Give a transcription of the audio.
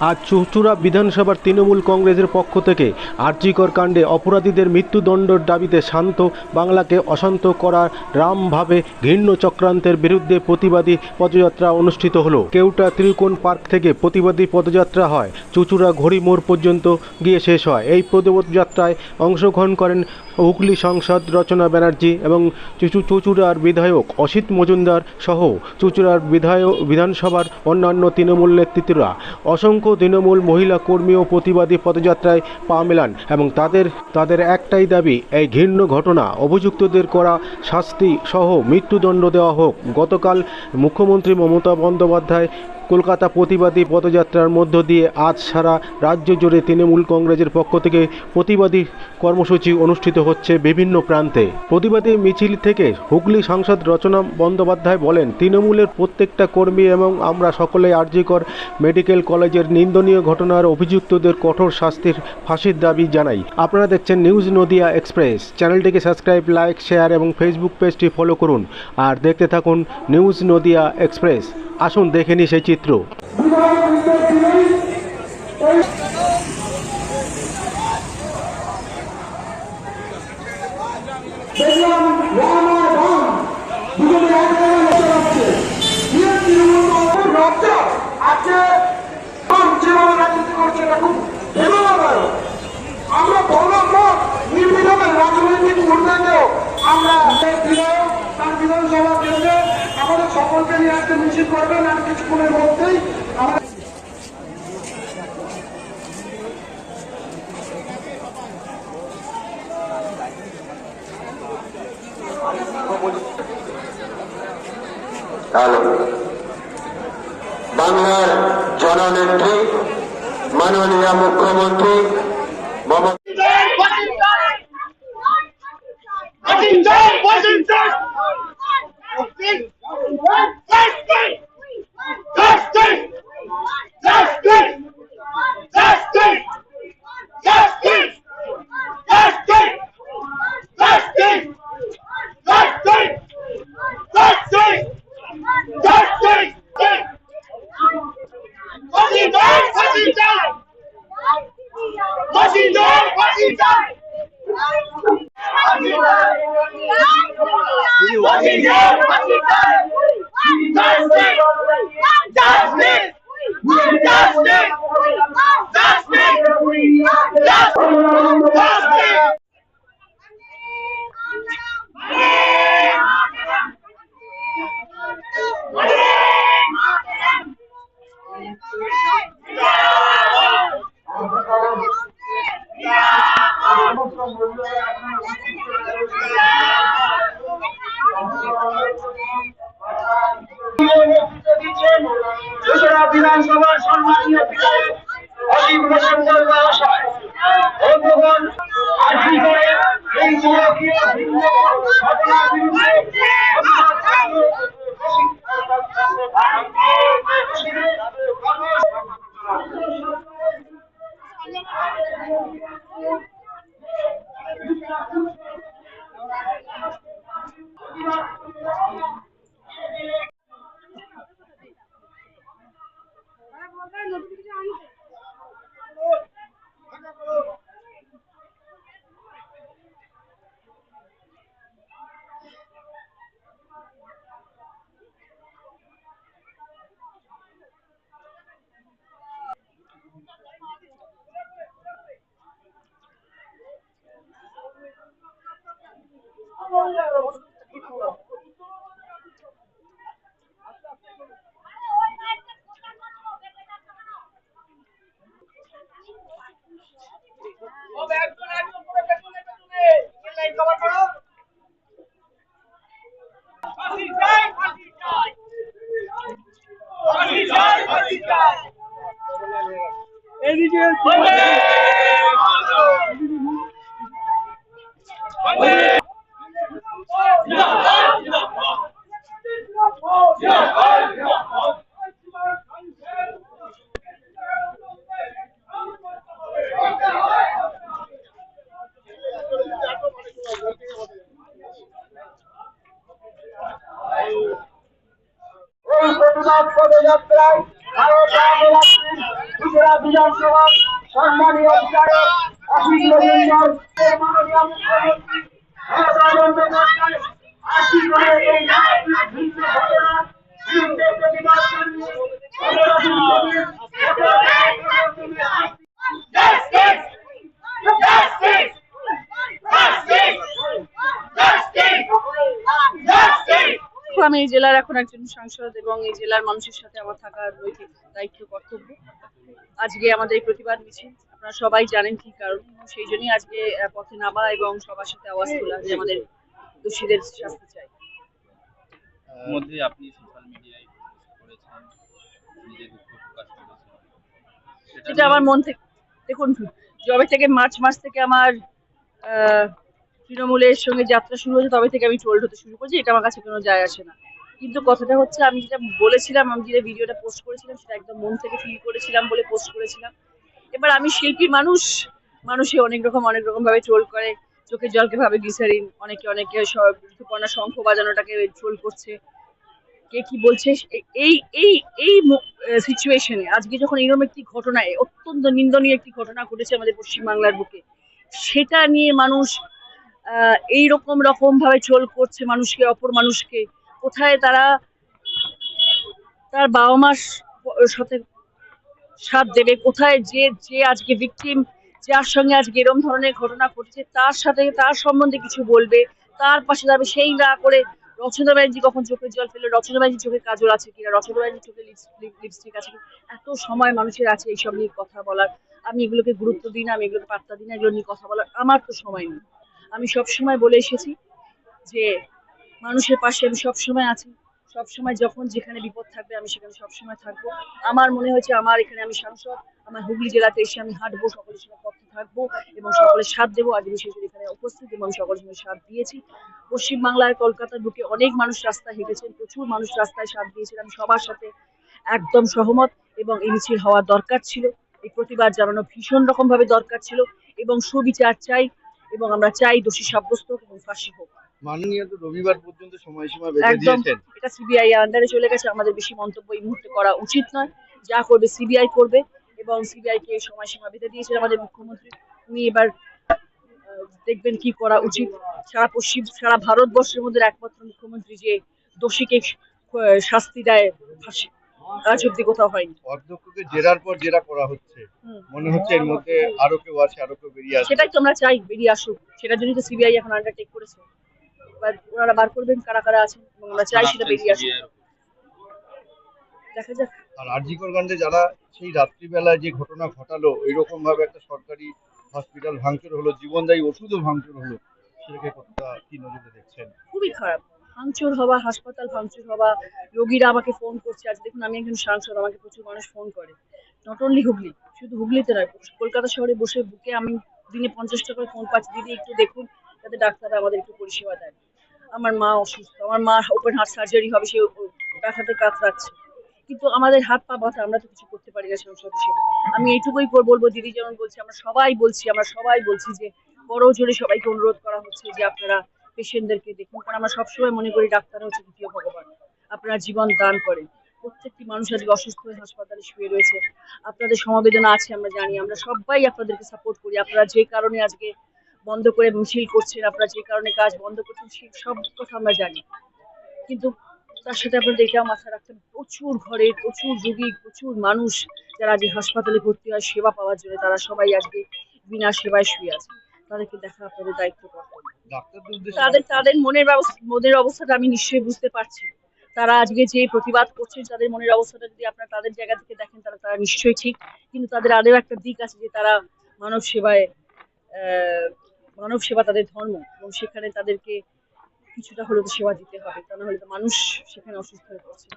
আজ চুচুড়া বিধানসভার তৃণমূল কংগ্রেসের পক্ষ থেকে আর্জিকর কাণ্ডে অপরাধীদের মৃত্যুদণ্ডের দাবিতে শান্ত বাংলাকে অশান্ত করার রামভাবে ঘৃণ্য চক্রান্তের বিরুদ্ধে প্রতিবাদী পদযাত্রা অনুষ্ঠিত হলো। কেউটা ত্রিকোণ পার্ক থেকে প্রতিবাদী পদযাত্রা হয়। চুচুড়া ঘড়ি মোড় পর্যন্ত গিয়ে শেষ হয়। এই পদযাত্রায় অংশগ্রহণ করেন হুগলি সাংসদ রচনা ব্যানার্জি এবং চুচু, চুচুড়ার বিধায়ক অসিত মজুমদার সহ চুচুড়ার বিধায়ক, বিধানসভার অন্যান্য তৃণমূল নেতৃত্বরা। অসংখ্য তৃণমূল মহিলা কর্মী ও প্রতিবাদী পদযাত্রায় পা মেলান এবং তাদের তাদের একটাই দাবি, এই ঘৃণ্য ঘটনা। অভিযুক্তদের করা শাস্তি সহ মৃত্যুদণ্ড দেওয়া হোক। গতকাল মুখ্যমন্ত্রী মমতা বন্দ্যোপাধ্যায় কলকাতা প্রতিবাদী পদযাত্রার মধ্য দিয়ে আজ সারা রাজ্য জুড়ে তৃণমূল কংগ্রেসের পক্ষ থেকে প্রতিবাদী কর্মসূচি অনুষ্ঠিত হচ্ছে বিভিন্ন প্রান্তে। প্রতিবাদী মিছিল থেকে হুগলি সাংসদ রচনা বন্দ্যোপাধ্যায় বলেন, তৃণমূলের প্রত্যেকটা কর্মী এবং আমরা সকলেই আরজিকর মেডিকেল কলেজের নিন্দনীয় ঘটনার অভিযুক্তদের কঠোর শাস্তির ফাঁসির দাবি জানাই। আপনারা দেখছেন নিউজ নদিয়া এক্সপ্রেস। চ্যানেলটিকে সাবস্ক্রাইব, লাইক, শেয়ার এবং ফেসবুক পেজটি ফলো করুন। আর দেখতে থাকুন নিউজ নদিয়া এক্সপ্রেস। আসুন দেখে নিই সেই Petro. নিয়ে মিছিল করবেন আর কিছুক্ষণের মধ্যেই বাংলার জননেত্রী মাননীয় মুখ্যমন্ত্রী Dusty! Dusty! Dusty! Dusty! Dusty! Dusty! Dusty! Dusty! Dusty! Dusty! What's he doing? What's he doing? What's he doing? What's he doing? What's he doing? বিধানসভা অমরনাথ পদযাত্রায় ভারত রামলাসেন ত্রিপুরা বিধানসভার সম্মানীয় বিধায়ক অসীম মজুমদার মুখ্যমন্ত্রী সর্বানন্দ এই ভিন্ন ঘটনা প্রতিবাদ জানিয়ে এই জেলার এখন একজন সাংসদ এবং এই জেলার মানুষের সাথে আমার থাকার নৈতিক দায়িত্ব কর্তব্য। আজকে আমাদের এই প্রতিবাদ মিছিল আপনারা সবাই জানেন কি কারণ সেই জন্যই আজকে পথে নামা এবং সবার সাথে আওয়াজ তোলা যে আমাদের দোষীদের শাস্তি চাই। মধ্যে আপনি সোশ্যাল মিডিয়ায় করেছেন নিজের দুঃখ প্রকাশ করেছেন। সেটা আমার মন থেকে দেখুন যবে থেকে মার্চ মাস থেকে আমার আহ, তৃণমূলের সঙ্গে যাত্রা শুরু হয়েছে, তবে থেকে আমি ট্রোল্ড হতে শুরু করেছি, এটা আমার কাছে কোনো যায় আসে না। কিন্তু কথাটা হচ্ছে, আমি যেটা বলেছিলাম, আমি যেটা ভিডিওটা পোস্ট করেছিলাম, সেটা একদম মন থেকে ফিল করেছিলাম বলে পোস্ট করেছিলাম। এবার আমি শিল্পী মানুষ, মানুষে অনেক রকম অনেক রকম ভাবে ট্রোল করে, চোখের জলকে ভাবে গ্লিসারিন অনেকে অনেকে ঋতুপর্ণা শঙ্খ বাজানোটাকে ট্রোল করছে। কে কি বলছে? এই এই এই সিচুয়েশনে আজকে যখন এরকম একটি ঘটনায়, অত্যন্ত নিন্দনীয় একটি ঘটনা ঘটেছে আমাদের পশ্চিমবাংলার বুকে, সেটা নিয়ে মানুষ এই রকম রকম ভাবে ট্রোল করছে মানুষকে, অপর মানুষকে। কোথায় তারা, তার বাবা মার সাথে সাথ দেবে? কোথায় যে যে আজকে ভিকটিম যার সঙ্গে আজকে এরম ধরনের ঘটনা ঘটেছে, তার সাথে, তার সম্বন্ধে কিছু বলবে? তার পাশে দাঁড়াবে সেই না করে রচনা ব্যানার্জি কখন চোখে জল ফেলে রচনা ব্যানার্জি চোখে কাজল আছে কিনা? রচনা ব্যানার্জি চোখে লিপস্টিক আছে এত সময় মানুষের আছে এইসব নিয়ে কথা বলার। আমি এগুলোকে গুরুত্ব দিই না, আমি এগুলোকে পাত্তা দিই না, এগুলো নিয়ে কথা বলার। আমার তো সময় নেই। আমি সব সময় বলে এসেছি যে মানুষের পাশে আমি সব সময় আছি। সব সময় যখন যেখানে বিপদ থাকবে আমি সেখানে সব সময় থাকব। আমার মনে হয়েছে আমার এখানে আমি সাংসদ, আমার হুগলি জেলাতে এসে আমি হাঁটবো, সকলের সঙ্গে পক্ষে থাকব এবং সকলের সাথ দেবো। আজ বিশেষ করে এখানে উপস্থিত এবং সকলের সঙ্গে সাথ দিয়েছি। পশ্চিমবাংলার কলকাতার বুকে অনেক মানুষ রাস্তায় হেঁটেছেন, প্রচুর মানুষ রাস্তায় সাথ দিয়েছেন। আমি সবার সাথে একদম সহমত এবং এই মিছিল হওয়ার দরকার ছিল। এই প্রতিবাদ জানানো ভীষণ রকম ভাবে দরকার ছিল এবং সুবিচার চাই এবং আমরা চাই দোষী সাব্যস্ত হোক এবং ফাঁসি হোক। মাননীয় তো রবিবার পর্যন্ত সময়সীমা বেঁধে দিয়েছেন। এটা সিবিআই আন্ডারে চলে গেছে। আমাদের বেশি মন্তব্য এই মুহূর্তে করা উচিত নয়। যা করবে সিবিআই করবে এবং সিবিআই কে সময়সীমা বেঁধে দিয়েছেন আমাদের মুখ্যমন্ত্রী। উনি এবার দেখবেন কি করা উচিত। সারা পশ্চিম সারা ভারতবর্ষের মধ্যে একমাত্র মুখ্যমন্ত্রী যে দোষীকে শাস্তি দেয় ফাঁসি আজ অব্দি কোথাও হয়নি। অধ্যক্ষকে জেরার পর জেরা করা হচ্ছে। মনে হচ্ছে এর মধ্যে আরও কেউ আছে আরও কেউ বেরিয়ে আসবে। সেটাই তো আমরা চাই বেরিয়ে আসুক। সেটার জন্যই তো সিবিআই এখন আন্ডারটেক করেছে। এবার ওনারা বার করবেন কারা কারা আছেন এবং আমরা চাই সেটা বেরিয়ে আসুক। দেখা যাক। আর আরজিকর কাণ্ডে যারা সেই রাত্রিবেলায় যে ঘটনা ঘটালো এরকম ভাবে একটা সরকারি হসপিটাল ভাঙচুর হলো জীবনদায়ী ওষুধও ভাঙচুর হলো সেটাকে কতটা কি নজরে দেখছেন? খুবই খারাপ। ভাঙচুর হওয়া, হাসপাতাল ভাঙচুর হওয়া, রোগীরা আমাকে ফোন করছে। আজ দেখুন, আমি একজন সাংসদ, আমাকে প্রচুর মানুষ ফোন করে। নট অনলি হুগলি, শুধু হুগলিতে নয় কলকাতা শহরে বসে বুকে আমি দিনে পঞ্চাশটা করে ফোন পাচ্ছি। দিদি, একটু দেখুন, যাতে ডাক্তাররা আমাদের একটু পরিষেবা দেয় আমার মা অসুস্থ, আমার মা ওপেন হার্ট সার্জারি হবে, সে ব্যথাতে কাতরাচ্ছে কিন্তু আমাদের হাত পা ব্যথা আমরা তো কিছু করতে পারি না সাংসদ হিসেবে আমি এইটুকুই বলব, দিদি যেমন বলছি, আমরা সবাই বলছি, আমরা সবাই বলছি যে বড় জোরে সবাইকে অনুরোধ করা হচ্ছে যে আপনারা পেশেন্টদেরকে দেখুন। কারণ আমরা সবসময় মনে করি ডাক্তার হচ্ছে দ্বিতীয় ভগবান। আপনারা জীবন দান করেন। প্রত্যেকটি মানুষ আজকে অসুস্থ হয়ে হাসপাতালে শুয়ে রয়েছে। আপনাদের সমবেদনা আছে আমরা জানি। আমরা সবাই আপনাদেরকে সাপোর্ট করি। আপনারা যে কারণে আজকে বন্ধ করে মিছিল করছেন আপনারা যে কারণে কাজ বন্ধ করছেন সেই সব কথা আমরা জানি। কিন্তু তার সাথে আপনাদের এটাও মাথায় রাখতে হবে, প্রচুর ঘরে প্রচুর রোগী প্রচুর মানুষ যারা আজকে হাসপাতালে ভর্তি হয় সেবা পাওয়ার জন্য তারা সবাই আজকে বিনা সেবায় শুয়ে আছে। তাদেরকে দেখা আপনাদের দায়িত্ব তাদের তাদের মনের মনের অবস্থাটা আমি নিশ্চয়ই বুঝতে পারছি। তারা আজকে যে প্রতিবাদ করছেন তাদের মনের অবস্থাটা যদি আপনারা তাদের জায়গা থেকে দেখেন তারা তারা নিশ্চয়ই ঠিক। কিন্তু তাদের আরও একটা দিক আছে যে তারা মানব সেবায় মানব সেবা তাদের ধর্ম এবং সেখানে তাদেরকে কিছুটা হলেও তো সেবা দিতে হবে। তা না হলে তো মানুষ সেখানে অসুস্থ হয়ে পড়ছে।